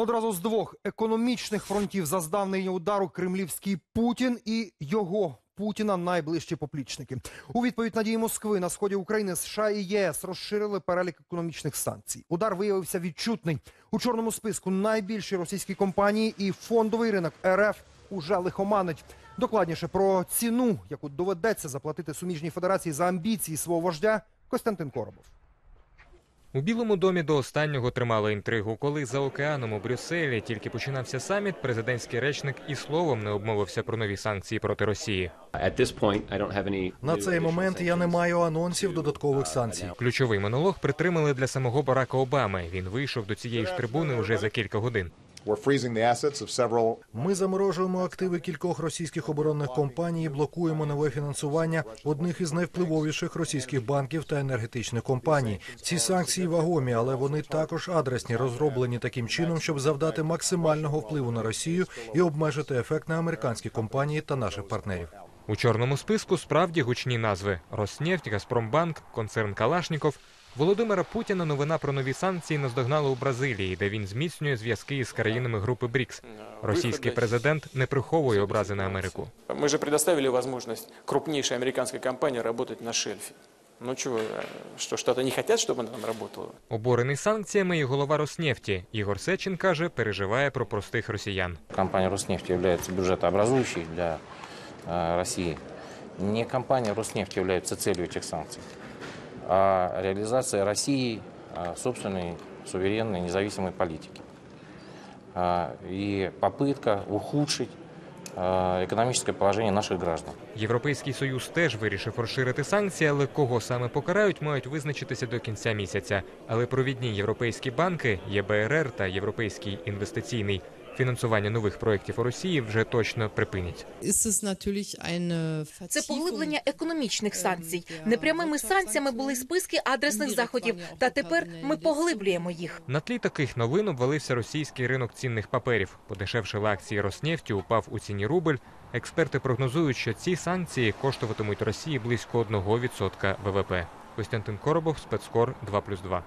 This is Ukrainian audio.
Одразу з двох економічних фронтів заздав удару кремлівський Путін і його Путіна найближчі поплічники. У відповідь на дії Москви на сході України США і ЄС розширили перелік економічних санкцій. Удар виявився відчутний у чорному списку. Найбільші російські компанії і фондовий ринок РФ уже лихоманить. Докладніше про ціну, яку доведеться заплатити суміжній федерації за амбіції свого вождя, Костянтин Коробов. У Білому домі до останнього тримали інтригу. Коли за океаном у Брюсселі тільки починався саміт, президентський речник і словом не обмовився про нові санкції проти Росії. На цей момент я не маю анонсів додаткових санкцій. Ключовий монолог притримали для самого Барака Обами. Він вийшов до цієї ж трибуни уже за кілька годин. We're freezing the assets of several Ми заморожуємо активи кількох російських оборонних компаній, і блокуємо нове фінансування одних із найвпливовіших російських банків та енергетичних компаній. Ці санкції вагомі, але вони також адресні, розроблені таким чином, щоб завдати максимального впливу на Росію і обмежити ефект на американські компанії та наших партнерів. У чорному списку справді гучні назви: Роснефть, Газпромбанк, концерн Калашніков. Володимира Путіна новина про нові санкції наздогнала у Бразилії, де він зміцнює зв'язки із країнами групи БРІКС. Російський президент не приховує образи на Америку. Мы же предоставили возможность крупнейшей американской компании работать на шельфе. Ну чего, э, что, что-то не хотят, чтобы она там работала? Обурений санкціями і голова Роснефті Ігор Сечин каже, переживає про простих росіян. Компания «Роснефть» является бюджетообразующей для э, России. Не компания «Роснефть» является целью этих санкций, а реализация России э, собственной суверенной независимой политики. А, И попытка ухудшить э, экономическое положение наших граждан. Європейський союз теж вирішив розширити санкції, але кого саме покарають, мають визначитися до кінця місяця. Але провідні європейські банки, ЄБРР та Європейський інвестиційний фінансування нових проєктів у Росії вже точно припинять. Це поглиблення економічних санкцій. Непрямими санкціями були списки адресних заходів. Та тепер ми поглиблюємо їх. На тлі таких новин обвалився російський ринок цінних паперів. Подешевшили акції Роснефті, упав у ціні рубль. Експерти прогнозують, що ці санкції коштуватимуть Росії близько 1% ВВП. Костянтин Коробов, спецкор 2+,2.